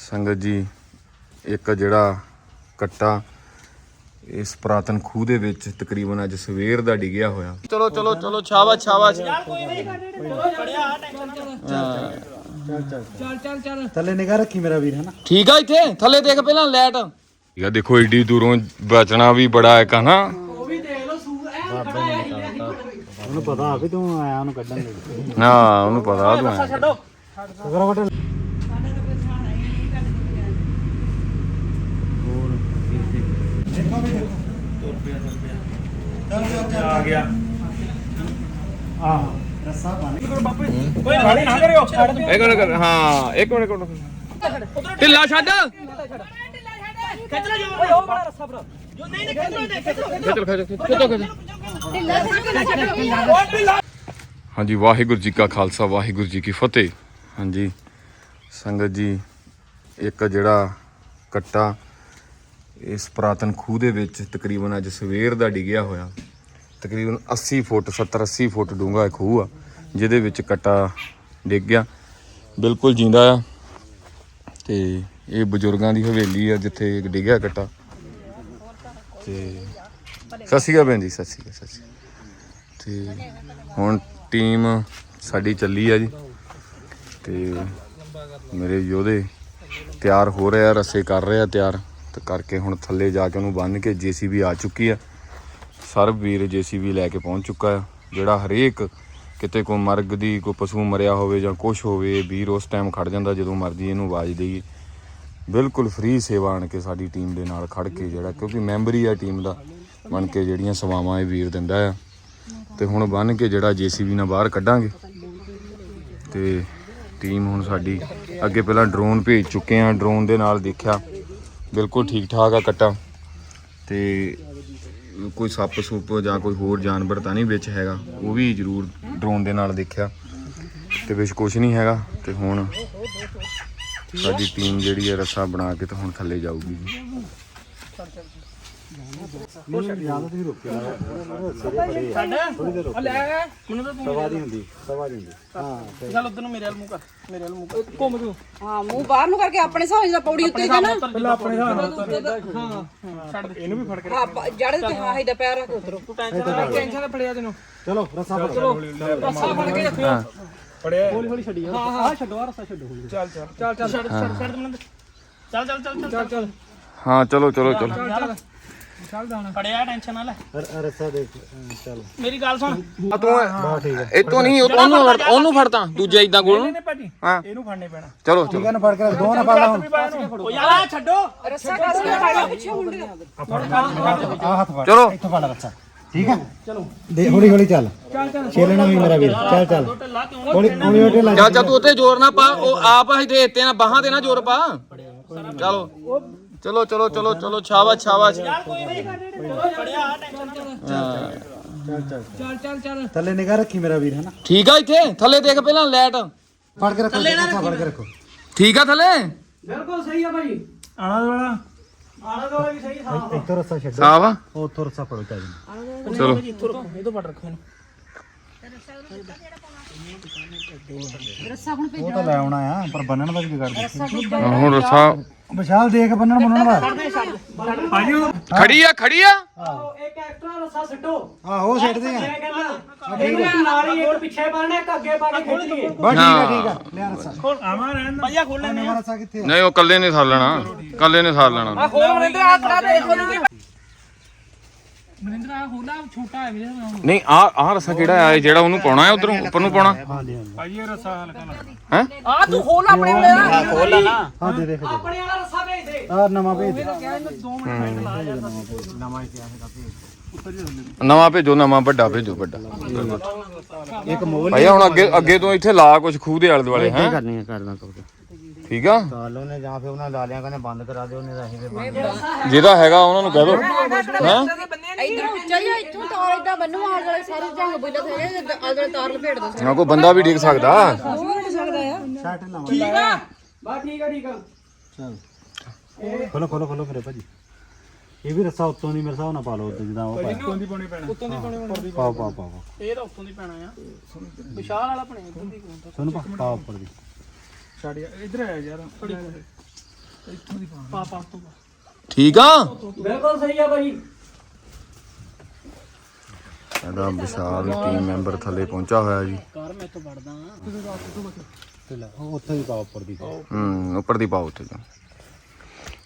ਸੰਗਤ ਜੀ ਇੱਕ ਜਿਹੜਾ ਕੱਟਾ ਇਸ ਪੁਰਾਤਨ ਖੂਹ ਦੇ ਵਿੱਚ ਤਕਰੀਬਨ ਅੱਜ ਸਵੇਰ ਦਾ ਡਿੱਗਿਆ ਹੋਇਆ। ਚਲੋ ਚਲੋ ਚਲੋ ਛਾਵਾਸ਼ ਛਾਵਾਸ਼ ਚੱਲ ਚੱਲ ਚੱਲ ਥੱਲੇ ਨਿਗਾਹ ਰੱਖੀ ਮੇਰਾ ਵੀਰ ਹਨਾ? ਠੀਕ ਆ ਇੱਥੇ? ਥੱਲੇ ਦੇਖ ਪਹਿਲਾਂ ਲਾਈਟ ਠੀਕ ਆ ਦੇਖੋ ਏਡੀ ਦੂਰੋਂ ਬਚਣਾ ਵੀ ਬੜਾ ਹੈ ਕਹਣਾ ਉਹ ਵੀ ਦੇਖ ਲਓ ਸੂਰ ਐ ਖੜਾ ਹੈ ਉਹਨੂੰ ਪਤਾ ਵੀ ਤੂੰ ਆਇਆ ਉਹਨੂੰ ਕੱਢਣ ਲਈ। ਨਾ ਉਹਨੂੰ ਪਤਾ ਤੂੰ ਐਂ। ਛੱਡੋ। ਆ ਗਿਆ। ਆਹ। ਰੱਸਾ ਬਣ ਓਏ ਗਾਲੀ ਨਾ ਕਰਿਓ ਇੱਕ ਮਿੰਟ ਕਰ ਹਾਂ ਇੱਕ ਮਿੰਟ ਇੱਕ ਮਿੰਟ। ਢਿੱਲਾ ਛੱਡ। ਖਿੱਚ ਲੈ ਜੋ ਓਏ ਉਹ ਬੜਾ ਰੱਸਾ ਭਰਾ ਜੋ ਨਹੀਂ ਨਹੀਂ ਖਿੱਚ ਲੋ ਦੇ ਖਿੱਚ ਲੋ ਖਿੱਚ ਖਿੱਚ ਖਿੱਚ ਓਏ ਢਿੱਲਾ ਹਾਂਜੀ ਵਾਹਿਗੁਰੂ ਜੀ ਕਾ ਖਾਲਸਾ ਵਾਹਿਗੁਰੂ ਜੀ ਕੀ ਫਤਿਹ। ਹਾਂਜੀ। ਸੰਗਤ ਜੀ ਇੱਕ ਜਿਹੜਾ ਕੱਟਾ ਇਸ ਪੁਰਾਤਨ ਖੂਹ ਦੇ ਵਿੱਚ ਤਕਰੀਬਨ ਅੱਜ ਸਵੇਰ ਦਾ ਡਿੱਗਿਆ ਹੋਇਆ। ਤਕਰੀਬਨ 80 ਫੁੱਟ 70 80 ਫੁੱਟ ਡੂੰਘਾ ਇਹ ਖੂਹ ਆ, ਜਿਹਦੇ ਵਿੱਚ ਕੱਟਾ ਡਿੱਗ ਗਿਆ। ਬਿਲਕੁਲ ਜਿੰਦਾ ਆ। ਤੇ ਇਹ ਬਜ਼ੁਰਗਾਂ ਦੀ ਹਵੇਲੀ ਆ, ਜਿੱਥੇ ਇੱਕ ਡਿੱਗਿਆ ਕੱਟਾ। ਤੇ ਸਤਿ ਸ਼੍ਰੀ ਅਕਾਲ ਭੈਣ ਜੀ, ਸਤਿ ਸ਼੍ਰੀ ਅਕਾਲ, ਸਤਿ ਸ਼੍ਰੀ ਅਕਾਲ। ਤੇ ਹੁਣ ਟੀਮ ਸਾਡੀ ਚੱਲੀ ਆ ਜੀ। ਤੇ ਮੇਰੇ ਯੋਧੇ ਤਿਆਰ ਹੋ ਰਿਹਾ ਆ, ਰਸੇ ਕਰ ਰਿਹਾ ਤਿਆਰ। ਤੇ ਕਰਕੇ ਹੁਣ ਥੱਲੇ ਜਾ ਕੇ ਉਹਨੂੰ ਬੰਨ ਕੇ ਜੀਸੀਬੀ ਆ ਚੁੱਕੀ ਆ। ਸਰਬ ਵੀਰ ਜੀਸੀਬੀ ਲੈ ਕੇ ਪਹੁੰਚ ਚੁੱਕਾ ਆ, ਜਿਹੜਾ ਹਰੇਕ ਕਿਤੇ ਕੋਈ ਮਰਗ ਦੀ, ਕੋਈ ਪਸ਼ੂ ਮਰਿਆ ਹੋਵੇ ਜਾਂ ਕੁਛ ਹੋਵੇ, ਵੀਰ ਉਸ ਟਾਈਮ ਖੜ ਜਾਂਦਾ ਜਦੋਂ ਮਰਜ਼ੀ ਇਹਨੂੰ ਆਵਾਜ਼ ਦੇਈਏ। ਬਿਲਕੁਲ ਫ੍ਰੀ ਸੇਵਾ ਆਣ ਕੇ ਸਾਡੀ ਟੀਮ ਦੇ ਨਾਲ ਖੜ ਕੇ ਜਿਹੜਾ, ਕਿਉਂਕਿ ਮੈਂਬਰ ਹੀ ਆ ਟੀਮ ਦਾ, ਬਣ ਕੇ ਜਿਹੜੀਆਂ ਸੇਵਾਵਾਂ ਇਹ ਵੀਰ ਦਿੰਦਾ ਆ। ਤੇ ਹੁਣ ਬੰਨ ਕੇ ਜਿਹੜਾ ਜੀਸੀਬੀ ਨਾਲ ਬਾਹਰ ਕੱਢਾਂਗੇ। ਤੇ ਟੀਮ ਹੁਣ ਸਾਡੀ ਅੱਗੇ ਪਹਿਲਾਂ ਡਰੋਨ ਭੇਜ ਚੁੱਕੇ ਆ ਡਰੋਨ ਦੇ ਨਾਲ ਦੇਖਿਆ। ਬਿਲਕੁਲ ਠੀਕ ਠਾਕ ਆ ਕੱਟਾ। ਤੇ ਕੋਈ ਸੱਪ ਸੁੱਪ ਜਾਂ ਕੋਈ ਹੋਰ ਜਾਨਵਰ ਤਾਂ ਨਹੀਂ ਵਿੱਚ ਹੈਗਾ, ਉਹ ਵੀ ਜ਼ਰੂਰ ਡਰੋਨ ਦੇ ਨਾਲ ਦੇਖਿਆ। ਤੇ ਵਿੱਚ ਕੁਝ ਨਹੀਂ ਹੈਗਾ, ਤੇ ਹੁਣ ਸਾਡੀ ਟੀਮ ਜਿਹੜੀ ਹੈ ਰੱਸਾ ਬਣਾ ਕੇ ਤੇ ਹੁਣ ਥੱਲੇ ਜਾਊਗੀ। ਜੀ ਜ਼ਿਆਦਾ ਤੁਸੀਂ ਰੁਕਿਆ। ਛੱਡ। ਲੈ ਮੈਨੂੰ ਤਾਂ ਤੂੰ ਸਵਾ ਦੀ ਹੁੰਦੀ ਸਵਾ ਦੀ ਹੁੰਦੀ ਹਾਂ ਚੱਲ ਉਧਰ ਨੂੰ ਮੇਰੇ ਵੱਲ ਮੂੰਹ ਕਰ ਮੇਰੇ ਵੱਲ ਮੂੰਹ ਕਰ। ਘੁੰਮ ਤੂੰ ਹਾਂ ਮੂੰਹ ਬਾਹਰ ਨੂੰ ਕਰਕੇ ਆਪਣੇ ਹਿਸਾਬ ਨਾਲ ਪੌੜੀ ਉੱਤੇ ਜਾ ਨਾ ਪਹਿਲਾਂ ਆਪਣੇ ਹਿਸਾਬ ਨਾਲ ਹਾਂ ਛੱਡ ਦੇ। ਇਹਨੂੰ ਵੀ ਫੜ ਕੇ ਹਾਂ ਬ- ਜੜ ਤੇ ਹਾਂ ਇਹਦਾ ਪੈਰ ਰੱਖ ਉਤਰੋ ਤੂੰ ਟੈਨਸ਼ਨ ਟੈਨਸ਼ਨ ਤੇ ਫੜਿਆ ਤੈਨੂੰ। ਚਲੋ ਰੱਸਾ ਫੜੋ ਰੱਸਾ ਫੜ ਕੇ ਰੱਖਿਓ। ਫੜਿਆ ਹੌਲੀ ਹੌਲੀ ਛੱਡੀ ਹਾਂ ਹਾਂ। ਛੱਡੋ ਆ ਰੱਸਾ ਛੱਡੋ। ਚੱਲ ਚੱਲ ਚੱਲ ਚੱਲ ਛੱਡ ਛੱਡ ਛੱਡ ਮੈਨੂੰ ਚੱਲ ਚੱਲ ਚੱਲ ਚੱਲ ਚੱਲ। ਹਾਂ ਚਲੋ। ਚਲੋ ਚਲੋ। ਚੱਲ ਚੱਲ ਦਾਣਾ ਫੜਿਆ ਟੈਨਸ਼ਨ ਨਾਲ ਰ- ਰੱਸਾ ਦੇਖ ਹਾਂ, ਚਲੋ। ਮੇਰੀ ਗੱਲ ਸੁਣ। ਤੂੰ ਬਹੁਤ ਠੀਕ ਹੈ ਇਤੋਂ ਨਹੀਂ ਉਹਨੂੰ ਫੜ ਉਹਨੂੰ ਫੜਤਾ ਦੂਜੇ ਇਦਾਂ ਕੋਲ ਇਹਨੇ ਭਾਜੀ ਹਾਂ। ਇਹਨੂੰ ਫੜਨੇ ਪੈਣਾ। ਚਲੋ ਚਲੋ। ਇਹਨਾਂ ਫੜ ਕੇ ਰੱਖ, ਦੋ ਨਾ ਫੜ। ਲਾ ਹੁਣ ਓ ਯਾਰ ਛੱਡੋ। ਰੱਸਾ ਕੱਸ ਕੇ ਫੜ ਪਿੱਛੇ ਮੁੰਡੇ ਆ ਹੱਥ ਫੜ। ਚਲੋ। ਇੱਥੋਂ ਫੜ ਰੱਸਾ ਠੀਕ ਹੈ ਚਲੋ। ਦੇ ਹੌਲੀ ਹੌਲੀ ਚੱਲ। ਚੱਲ ਚੱਲ। ਛੇਲਣਾ ਵੀ ਮੇਰਾ ਵੀਰ। ਚੱਲ ਚੱਲ। ਢਿੱਲਾ ਕਿਉਂ ਹੌਲੀ ਹੌਲੀ ਹੌਲੀ ਲਾ ਚੱਲ ਚੱਲ। ਤੂੰ ਉੱਥੇ ਜ਼ੋਰ ਨਾ ਪਾ। ਉਹ ਆਪ ਹੀ ਤੇ ਇੱਥੇ ਨਾ ਬਾਹਾਂ ਤੇ ਨਾ ਜ਼ੋਰ ਪਾ। ਚਲੋ। ਚਲੋ ਚਲੋ ਚਲੋ ਚਲੋ ਛਾਵਾਸ਼ ਛਾਵਾਸ਼ ਕੋਈ ਨਹੀਂ ਫੜਿਆ ਟੈਨਸ਼ਨ ਨਾਲ ਚੱਲ ਚੱਲ ਚੱਲ ਚੱਲ ਚੱਲ ਥੱਲੇ ਨਿਗਾਹ ਰੱਖੀ ਮੇਰਾ ਵੀਰ ਹਨਾ ਠੀਕ ਆ ਇੱਥੇ ਥੱਲੇ ਦੇਖ ਪਹਿਲਾਂ ਲਾਈਟ ਫੜ ਕੇ ਰੱਖੋ ਰੱਸਾ ਫੜ ਕੇ ਰੱਖੋ ਠੀਕ ਆ ਥੱਲੇ ਬਿਲਕੁਲ ਸਹੀ ਆ ਭਾਈ ਆਲਾ ਦੋਲਾ ਆਲਾ ਦੋਲਾ ਵੀ ਸਹੀ ਸਾਫ਼ ਇੱਥੋਂ ਰੱਸਾ ਛੱਡੋ ਸਾਫ਼ ਆ ਉਹ ਉੱਥੋਂ ਰੱਸਾ ਫੜੋ ਚੱਲ ਚਲੋ ਇੱਥੋਂ ਰੱਖੋ ਇਹ ਤੋਂ ਫੜ ਰੱਖੋ ਇਹਨੂੰ ਰੱਸਾ ਹੁਣ ਉਹ ਤਾਂ ਲੈ ਆਉਣਾ ਆ ਪਰ ਬੰਨਣ ਦਾ ਵੀ ਜੁਗਾੜ ਦੇ ਹੁਣ ਰਸਾ ਵਿਸ਼ਾਲ ਦੇਖ ਬੰਨਣ ਬੰਨਣ ਦਾ ਖੜੀ ਆ ਖੜੀ ਆ। ਇੱਕ ਐਕਸਟਰਾ ਰੱਸਾ ਸਿੱਟੋ। ਆਹੋ ਛੱਡਦੇ ਆ। ਕਹਿੰਦਾ ਇਹਨੂੰ ਨਾਲ ਹੀ ਇੱਕ ਪਿੱਛੇ ਪਾਣਾ ਇੱਕ ਅੱਗੇ ਪਾ ਕੇ ਖਿੱਚ ਲਈਏ। ਬਸ ਠੀਕ ਆ ਠੀਕ ਆ। ਲਿਆ ਰੱਸਾ। ਖੋਲ ਆਵਾਂ ਰਹਿਣ ਭਾਈਆ ਖੋਲ ਲੈਣੇ ਨਵਾਂ ਰੱਸਾ ਕਿੱਥੇ ਆ। ਨਹੀਂ ਉਹ ਕੱਲੇ ਨੇ ਸਾਰ ਲੈਣਾ। ਕੱਲੇ ਨੇ ਸਾਰ ਲੈਣਾ। ਖੋਲ ਮਨਿੰਦਰ ਆ ਕਰਾ ਦੇ ਖੋਲੂਗੇ ਮਨਿੰਦਰ ਆ ਹੋਲਾ ਛੋਟਾ ਹੈ ਵੀਰੇ ਨਹੀਂ ਆ ਆ ਰਸਾ ਕਿਹੜਾ ਆ ਇਹ ਜਿਹੜਾ ਉਹਨੂੰ ਪਾਉਣਾ ਹੈ ਉਧਰੋਂ ਉੱਪਰ ਨੂੰ ਪਾਉਣਾ? ਹਾਂਜੀ ਹਾਂਜੀ ਭਾਈ ਇਹ ਰੱਸਾ ਹਲਕਾ ਹੈ? ਆ ਤੂੰ ਖੋਲ ਆਪਣੇ ਵਾਲੇ ਆ ਖੋਲ ਨਾ। ਹਾਂ ਦੇ ਦੇਖ ਆਪਣੇ ਵਾਲਾ ਰੱਸਾ ਭੇਜ ਦੇ। ਆ ਨਵਾਂ ਭੇਜ ਦੇ। ਨਵਾਂ ਭੇਜੋ ਨਵਾਂ ਵੱਡਾ ਭੇਜੋ ਵੱਡਾ। ਇੱਕ ਮੋਲ ਭਾਈ ਹੁਣ ਅੱਗੇ ਅੱਗੇ ਤੋਂ ਇੱਥੇ ਲਾ ਕੁਝ ਖੂਹ ਦੇ ਆਲੇ ਦੁਆਲੇ ਹੈ? ਕਰਨੀ ਹੈ ਕਰਦਾ ਕਬੂਤਰ ਠੀਕ ਆ? ਕਾਲ ਉਹਨੇ ਜਾਂ ਫਿਰ ਉਹਨਾਂ ਲਾਲਿਆਂ ਕਹਿੰਦੇ ਬੰਦ ਕਰਾ ਦੇ ਉਹਨੇ ਰਾਹੀ ਦੇ ਬੰਦ ਜਿਹਦਾ ਹੈਗਾ ਉਹਨਾਂ ਨੂੰ ਕਹਿ ਦੋ। ਹੈ? ਇਧਰ ਉੱਚਾ ਜਿਹਾ ਇੱਥੋਂ ਤਾਰ ਇਦਾਂ ਬੰਨੂ ਆਲ ਵਾਲੇ ਸਾਰੇ ਜੰਗ ਬੁੱਲਾ ਥੇ ਆਲ ਵਾਲੇ ਤਾਰ ਲਪੇਟ ਦੋ ਨਾ। ਕੋਈ ਬੰਦਾ ਵੀ ਡਿੱਗ ਸਕਦਾ। ਹੋ ਨਹੀਂ ਸਕਦਾ ਆ ਸ਼ਰਟ ਲਾਵਾਂ ਠੀਕ ਆ ਬਸ ਠੀਕ ਆ। ਠੀਕ ਆ ਚਲ ਖੋਲੋ ਖੋਲੋ ਖੋਲੋ ਮੇਰੇ ਭਾਜੀ। ਇਹ ਵੀ ਰੱਸਾ ਉੱਤੋਂ ਦੀ ਮੇਰੇ ਹਿਸਾਬ ਨਾਲ ਪਾ ਲਓ ਉੱਤੇ ਜਿੱਦਾਂ ਉਹ ਪਾਇਆ। ਉੱਤੋਂ ਦੀ ਪਾਉਣੀ ਪੈਣਾ। ਉੱਤੋਂ ਦੀ ਪਾਉਣੀ ਪਾਓ ਪਾਓ ਪਾਓ ਪਾਓ। ਇਹ ਤਾਂ ਉੱਤੋਂ ਦੀ ਪੈਣਾ ਆ। ਵਿਸ਼ਾਲ ਵਾਲਾ ਬਣੇ ਉੱਤੋਂ ਦੀ। ਸੁਣ ਪਾ ਪਾਓ ਉੱਪਰ ਦੀ। ਛੱਡ ਯਾਰ ਇਧਰ ਆ ਯਾਰ ਪਾ ਪਾ ਤੋਂ ਠੀਕ ਆ? ਬਿਲਕੁਲ ਸਹੀ ਆ ਭਾਈ ਸਾਡਾ ਵਿਸ਼ਾਲ ਟੀਮ ਮੈਂਬਰ ਥੱਲੇ ਪਹੁੰਚਾ ਹੋਇਆ ਜੀ। ਕਰ ਮੈਂ ਤੋਂ ਵੜਦਾ ਉੱਥੇ ਹੀ ਪਾ ਉੱਪਰ ਦੀ। ਹੂੰ ਉੱਪਰ ਦੀ ਪਾਓ ਉੱਤੇ ਤਾਂ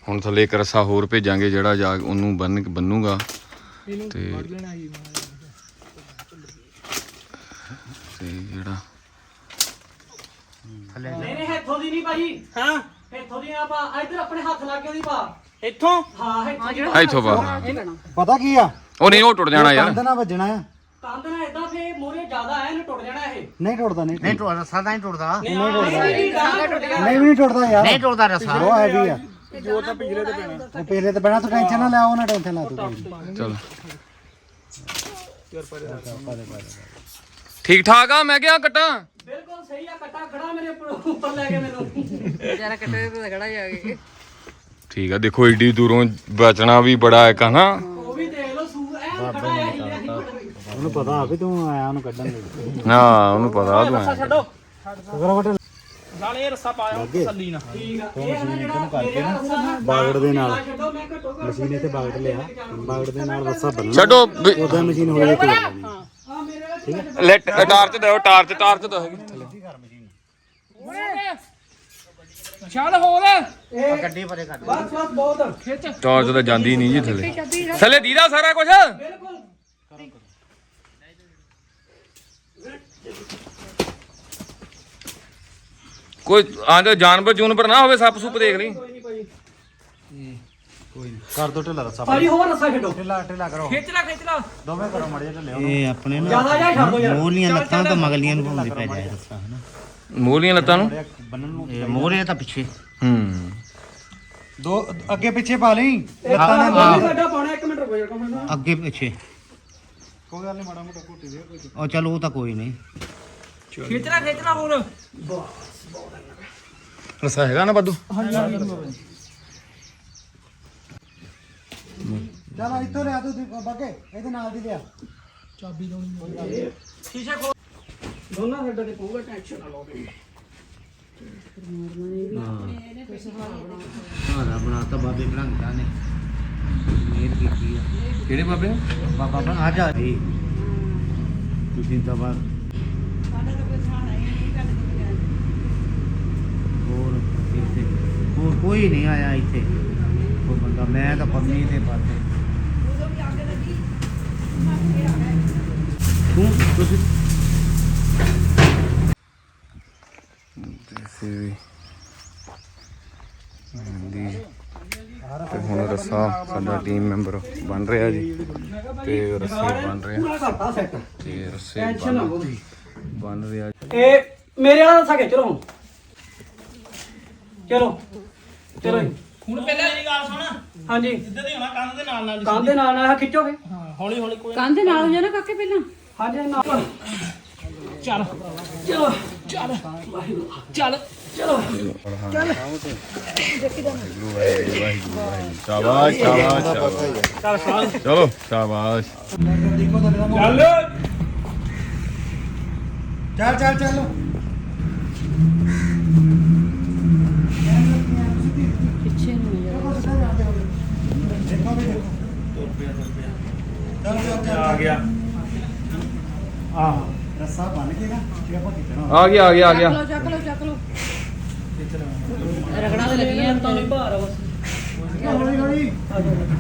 ਹੁਣ ਥੱਲੇ ਇੱਕ ਰੱਸਾ ਹੋਰ ਭੇਜਾਂਗੇ ਜਿਹੜਾ ਜਾ ਉਹਨੂੰ ਬੰਨ ਬੰਨੂਗਾ। ਤੇ- ਤੇ ਜਿਹੜਾ ਨਹੀਂ ਨਹੀਂ ਇੱਥੋਂ ਦੀ ਨਹੀਂ ਭਾਈ। ਹਾਂ। ਇੱਥੋਂ ਦੀ ਆਪਾਂ ਇੱਧਰ ਆਪਣੇ ਹੱਥ ਲਾ ਕੇ ਉਹਦੀ ਪਾ। ਇੱਥੋਂ? ਹਾਂ ਇੱਥੋਂ ਦੀ ਆ ਇੱਥੋਂ ਪਾ। ਪਤਾ ਕੀ ਆ? ਉਹ ਨਹੀਂ ਉਹ ਟੁੱਟ ਜਾਣਾ ਯਾਰ। ਕੰਧ ਨਾਲ ਵੱਜਣਾ ਆ। ਕੰਧ ਨਾਲ ਇਦਾਂ ਫੇ ਮੋਰੇ ਜ਼ਿਆਦਾ ਹੈ ਇਹਨੂੰ ਟੁੱਟ ਜਾਣਾ ਇਹ। ਨਹੀਂ ਟੁੱਟਦਾ ਨਹੀਂ ਨਹੀਂ ਟੁੱਟਦਾ। ਸਾਦਾ ਨਹੀਂ ਟੁੱਟਦਾ। ਨਹੀਂ ਨਹੀਂ ਨਹੀਂ ਟੁੱਟ ਗਿਆ। ਨਹੀਂ ਵੀ ਨਹੀਂ ਟੁੱਟਦਾ ਯਾਰ। ਨਹੀਂ ਟੁੱਟਦਾ ਰਸਾ। ਉਹ ਹੈਵੀ ਆ। ਜੋ ਤਾਂ ਪਿਛਲੇ ਤੇ ਪੈਣਾ ਉਹ ਪਿਛਲੇ ਤੇ ਪੈਣਾ ਤੂੰ ਟੈਨਸ਼ਨ ਨਾ ਲੈ ਉਹ ਨਾ ਟੈਨਸ਼ਨ ਲਾ ਤੂੰ ਚਲੋ। ਠੀਕ ਠਾਕ ਆ ਮੈਂ ਕਿਹਾ ਕੱਟਾਂ। ਸਹੀ ਆ ਕੱਟਾ ਖੜਾ ਮੇਰੇ ਉੱਪਰ ਲੈ ਕੇ ਮੈਨੂੰ ਜਰਾ ਕੱਟੇ ਤੇ ਖੜਾ ਜਾ ਕੇ। ਠੀਕ ਆ ਦੇਖੋ ਏਡੀ ਦੂਰੋਂ ਬਚਣਾ ਵੀ ਬੜਾ ਇੱਕ ਹਨਾ ਉਹ ਵੀ ਦੇਖ ਲਓ ਸੂ ਐ ਖੜਾ ਹੈ ਹੀ ਹੈ ਉਹਨੂੰ ਪਤਾ ਆ ਵੀ ਤੂੰ ਆਇਆ ਉਹਨੂੰ ਕੱਢਣ ਲਈ। ਨਾ ਉਹਨੂੰ ਪਤਾ ਤੂੰ ਐਂ। ਛੱਡੋ। ਗਰਵਟ ਨਾਲ ਇਹ ਰੱਸਾ ਪਾਇਆ ਤਸੱਲੀ ਨਾਲ। ਠੀਕ ਆ। ਇਹ ਹੈ ਨਾ ਜਿਹੜਾ ਕਰਕੇ ਨਾ। ਰੱਸਾ ਨਾ ਬਾਗੜ ਦੇ ਨਾਲ। ਛੱਡੋ ਮੈਂ ਘਟੋ ਮਸ਼ੀਨ ਇੱਥੇ ਬਾਗੜ ਲਿਆ। ਬਾਗੜ ਦੇ ਨਾਲ ਰੱਸਾ ਬੰਨਣਾ ਛੱਡੋ ਵੀ- ਉਹਦਾ ਮਸ਼ੀਨ ਹੋਈ ਹੈ ਤੋੜ ਲੈਣੀ ਆ। ਮੇਰੇ ਵਿੱਚ ਲੈਟ ਟਾਰਚ ਦਿਓ ਟਾਰਚ ਟਾਰਚ ਥੱਲੇ ਚੱਲ ਹੋਰ। ਗੱਡੀ ਪਰੇ ਕਰ ਬਸ ਬਸ ਬਹੁਤ। ਖਿੱਚ। ਟਾਰਚ ਤਾਂ ਜਾਂਦੀ ਨਹੀਂ ਜੀ ਥੱਲੇ। ਥੱਲੇ ਦੀਦਾ ਸਾਰਾ ਕੁਝ ਬਿਲਕੁਲ। ਕੋਈ ਆਂਦੇ ਜਾਨਵਰ ਜੂਨਵਰ ਨਾ ਹੋਵੇ ਸੱਪ ਸੁੱਪ ਦੇਖ ਲਈ। ਕੋਈ ਨਹੀਂ ਭਾਈ। ਕਰ ਦੋ ਢਿੱਲਾ ਰੱਸਾ ਭਾਜੀ ਹੋਰ ਰੱਸਾ ਛੱਡੋ ਢਿੱਲਾ ਢਿੱਲਾ ਕਰੋ। ਖਿੱਚ ਲੈ ਖਿੱਚ ਲੈ। ਦੋਵੇਂ ਕਰੋ ਮੜੇ ਢਿੱਲੇ ਇਹ ਆਪਣੇ ਨਾ ਮੋਰਲੀਆਂ ਲੱਤਾਂ ਤੋਂ ਮਗਲੀਆਂ ਨੂੰ ਪਾਉਂਦੇ ਪੈ ਜਾਏ ਰਸਾ ਹਨਾ? ਮੂਲੀਆਂ ਲੱਤਾਂ ਨੂੰ? ਬੰਨਣ ਨੂੰ ਇਹ ਮੋਰੇ ਤਾਂ ਪਿੱਛੇ। ਹੂੰ। ਦੋ ਅੱਗੇ ਪਿੱਛੇ ਪਾ ਲਈ। ਲੱਤਾਂ ਨਾਲ ਸਾਡਾ ਪਾਉਣਾ 1 ਮਿੰਟ ਰੁਕੋ ਜਰਾ ਮੈਂ ਅੱਗੇ ਪਿੱਛੇ। ਕੋਈ ਗੱਲ ਨਹੀਂ ਮਾੜਾ ਮੋਟਾ ਘੁੱਟੀ ਦੇ ਕੋਈ ਉਹ ਚਲ ਉਹ ਤਾਂ ਕੋਈ ਨਹੀਂ। ਖਿੱਚ ਲੈ ਖਿੱਚ ਲੈ ਹੋਰ। ਰਸਾ ਹੈਗਾ ਨਾ ਬੱਦੂ ਚਲ ਇੱਥੋਂ ਲਿਆ ਤੂੰ ਬਾਕੇ ਇਹਦੇ ਨਾਲ ਦੀ ਲਿਆ। ਸ਼ੀਸ਼ੇ ਖੋਲ। ਦੋਨਾਂ ਸਾਈਡਾਂ ਤੇ ਪਊਗਾ ਟੈਨਸ਼ਨ ਨਾ ਲਓ ਹਾਂ। ਬਣਾਤਾ ਬਾਬੇ ਬਲੰਗਾ ਨੇ। ਮੇਰ ਕੀਤੀ ਆ। ਕਿਹੜੇ ਬਾਬੇ? ਬਾਬਾ ਬਣ ਆ ਜਾ। ਜੀ ਤੁਸੀਂ ਤਾਂ ਬਾਅਦ ਹੋਰ ਇੱਥੇ ਹੋਰ ਕੋਈ ਨਹੀਂ ਆਇਆ ਇੱਥੇ। ਕੋਈ ਬੰਦਾ ਮੈਂ ਤਾਂ ਪੰਮੀ ਦੇ ਪਾਸੇ। ਤੂੰ ਤੁਸੀਂ ਸੀ ਦੀ ਤੇ ਹੁਣ ਰੱਸਾ ਸਾਡਾ ਟੀਮ ਮੈਂਬਰ ਬਣ ਰਿਹਾ ਜੀ। ਤੇ ਰੱਸੇ ਬਣ ਰਹੇ। ਤੇ ਰੱਸੇ ਬਣ- ਰਿਹਾ। ਇਹ ਮੇਰੇ ਵਾਲਾ ਰੱਸਾ ਖਿੱਚ ਲਓ ਹੁਣ। ਚਲੋ। ਚਲੋ ਜੀ। ਹੁਣ ਪਹਿਲਾਂ ਮੇਰੀ ਗੱਲ ਸੁਣ। ਹਾਂਜੀ। ਜਿੱਦਾਂ ਦੀ ਹੋਣਾ ਕੰਨ ਦੇ ਨਾਲ ਨਾਲ ਕੰਨ ਦੇ ਨਾਲ ਨਾਲ ਖਿੱਚੋਗੇ? ਹਾਂ ਹੌਲੀ ਹੌਲੀ ਕੋਈ ਕੰਨ ਦੇ ਨਾਲ ਹੋ ਜਾਣਾ ਕਾਕੇ ਪਹਿਲਾਂ? ਹਾਂਜੀ ਨਾਲ। ਚੱਲ। ਚਲੋ ਚੱਲ। ਚੱਲ ਚਲੋ। ਸ਼ਾਬਾਸ਼ ਸ਼ਾਬਾਸ਼ ਚਲੋ ਸ਼ਾਬਾਸ਼। ਚੱਲ। ਚੱਲ ਚੱਲ ਚੱਲ। ਪਿੱਛੇ ਨੂੰ ਆ ਗਿਆ। ਆ ਰੱਸਾ ਬਣ ਕੇ ਨਾ ਕਿ ਆਪਾਂ ਖਿੱਚਣਾ ਆ ਗਿਆ ਆ ਗਿਆ ਆ ਗਿਆ ਲਓ ਚੱਕ ਲਓ ਚੱਕ ਲਓ ਰਗੜਾ ਤੇ ਲੱਗੀਆਂ ਤਾਂ ਨਹੀਂ ਭਾਰ ਆ ਬਸ ਹੌਲੀ ਹੌਲੀ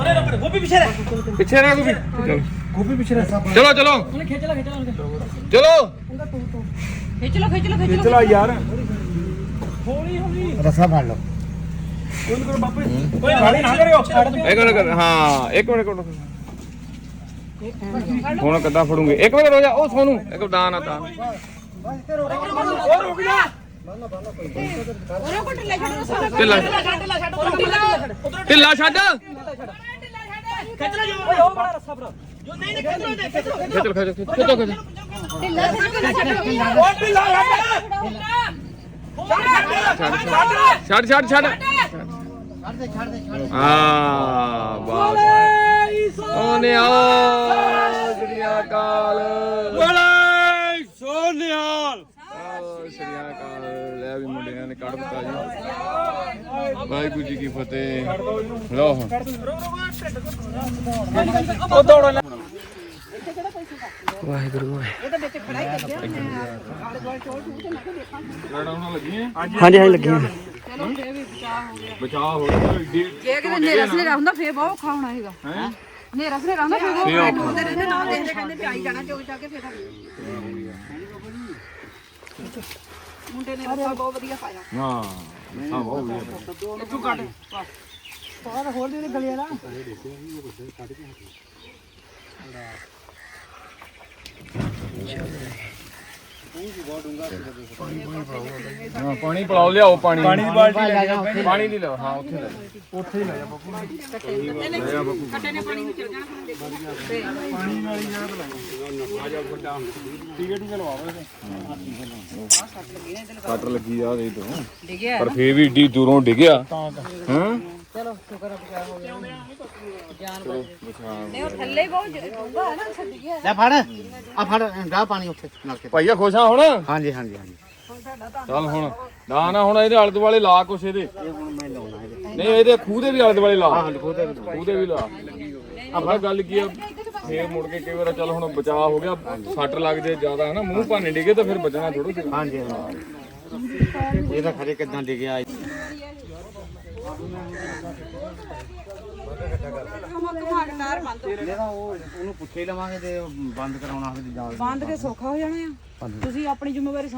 ਅਰੇ ਰੋਕ ਗੋਪੀ ਪਿੱਛੇ ਰਹਿ ਪਿੱਛੇ ਰਹਿ ਗੋਪੀ ਚਲੋ ਗੋਪੀ ਪਿੱਛੇ ਰੱਸਾ ਪਾ ਚਲੋ ਚਲੋ ਉਹਨੇ ਖਿੱਚ ਲੈ ਖਿੱਚ ਲੈ ਉਹਨੇ ਚਲੋ ਖਿੱਚ ਲਓ ਖਿੱਚ ਲਓ ਖਿੱਚ ਲਓ ਯਾਰ ਹੌਲੀ ਹੌਲੀ ਰੱਸਾ ਫੜ ਲਓ ਕੋਈ ਗਾਲੀ ਨਾ ਕਰਿਓ ਇੱਕ ਮਿੰਟ ਕਰ- ਹਾਂ ਇੱਕ ਮਿੰਟ ਕਰੋ ਹੁਣ ਕਿੱਦਾਂ ਫੜੂਗੇ? ਇੱਕ ਮਿੰਟ ਰੋ ਜਾ ਉਹ ਸੋਨੂੰ। ਇੱਕ ਦਾਨ ਆ ਦਾਨ ਉਹਨੇ ਕੋ ਢਿੱਲਾ। ਢਿੱਲਾ ਛੱਡ। ਖਿੱਚ ਲੈ ਜੋ ਜੋ ਖਿੱਚ ਦੇ, ਖਿੱਚ ਖਿੱਚ ਢਿੱਲਾ ਛੱਡ ਛੱਡ ਛੱਡ। ਛੱਡ ਛੱਡ ਆ ਬਾਸ ਉਹਨੇ ਆ ਸ੍ਰੀਆ ਕਾਲ ਬੋਲੇ ਸੋਨਿਆਲ। ਸ੍ਰੀਆ ਕਾਲ ਲੈ ਲੈ ਵੀ ਮੁੰਡਿਆਂ ਨੇ ਕੱਢ ਦਿੱਤਾ ਜੀ। ਵਾਹਿਗੁਰੂ ਜੀ ਕੀ ਫਤਿਹ। ਲਓ ਲੱਗੀਆਂ ਹਾਂਜੀ। ਹਾਂਜੀ ਲੱਗੀਆਂ ਬਚਾਅ ਹੋ ਗਿਆ। ਏਡੀ ਜੇ ਕਿਤੇ ਨੇਰਾ ਸਨੇਰਾ ਹੁੰਦਾ ਫੇਰ ਬਹੁਤ ਔਖਾ ਹੋਣਾ ਹੈਗਾ ਹੈਂ? ਨੇਰਾ ਸਨੇਰਾ ਹੁੰਦਾ ਫੇਰ ਬਹੁਤ ਔਖਾ ਹੁੰਦਾ ਰਹਿੰਦੇ ਨਾ ਦੇਖਦੇ ਕਹਿੰਦੇ ਵੀ ਆਈ ਜਾਣਾ ਚੁੱਕ ਚਾ ਕੇ ਫੇਰ ਮੁੰਡੇ ਨੇ ਰੱਸਾ ਬਹੁਤ ਵਧੀਆ ਪਾਇਆ। ਹਾਂ ਹਾਂ ਬਹੁਤ ਵਧੀਆ ਹਾਂ ਪਾਣੀ ਪਿਲਾਓ ਲਿਆਓ ਪਾਣੀ। ਪਾਣੀ ਦੀ ਬਾਲਟੀ ਲੈ ਜਾ ਪਾਣੀ ਦੀ ਲਿਆਓ ਹਾਂ ਉੱਥੇ ਲੈ ਜਾਓ। ਕੱਟੇ ਨੇ ਪਾਣੀ ਵਿੱਚ ਚਲ ਜਾਣਾ ਕੱਟ ਲੱਗੀ ਆ ਦੇ ਤੋਂ ਡਿਗਿਆ। ਪਰ ਫੇਰ ਵੀ ਏਡੀ ਦੂਰੋਂ ਡਿੱਗਿਆ। ਹਾਂ? ਚਲੋ ਸ਼ੁਕਰ ਆ ਬਚਾ ਹੋ ਗਿਆ। ਨਹੀਂ ਉਹ ਥੱਲੇ ਹੀ ਬਹੁਤ ਡੂੰਘਾ ਹੈ ਨਾ ਛੱਡ ਗਿਆ। ਲੈ ਫੜ ਆ ਫੜ ਡਾ ਪਾਣੀ ਉੱਥੇ ਨਲਕੇ ਤੇ। ਭਾਈਆ ਖੁਸ਼ ਆ ਹੁਣ? ਹਾਂਜੀ ਹਾਂਜੀ ਹਾਂਜੀ। ਚੱਲ ਹੁਣ ਨਾ ਨਾ ਹੁਣ ਇਹਦੇ ਆਲੇ ਦੁਆਲੇ ਲਾ ਕੁਛ ਇਹਦੇ। ਨਹੀਂ ਇਹਦੇ ਖੂਹ ਦੇ ਵੀ ਆਲੇ ਦੁਆਲੇ ਲਾ। ਖੂਹ ਦੇ ਵੀ ਲਾ। ਆਪਣਾ ਗੱਲ ਕੀ ਆ? ਫੇਰ ਮੁੜ ਕੇ ਕਈ ਵਾਰ ਚੱਲ ਹੁਣ ਬਚਾਅ ਹੋ ਗਿਆ ਸੱਟ ਲੱਗ ਜੇ ਜ਼ਿਆਦਾ ਹਨਾ? ਮੂੰਹ ਭਾਨੇ ਡਿੱਗੇ ਤਾਂ ਫਿਰ ਬਚਣਾ ਥੋੜੋ ਹਾਂਜੀ ਹਾਂਜੀ ਇਹ ਤਾਂ ਖਰੇ ਕਿਦਾਂ ਡਿੱਗਿਆ। ਘਮਾਕਦਾਰ ਬੰਦ ਇਹਦਾ ਉਹ ਉਹਨੂੰ ਪੁੱਛੇ ਲਵਾਂਗੇ ਤੇ ਬੰਦ ਕਰਾਉਣਾ ਫਿਰ ਜਾ ਬੰਦ ਕੇ ਸੌਖਾ ਹੋ ਜਾਣਾ ਆ। ਤੁਸੀਂ ਆਪਣੀ ਜ਼ਿੰਮੇਵਾਰੀ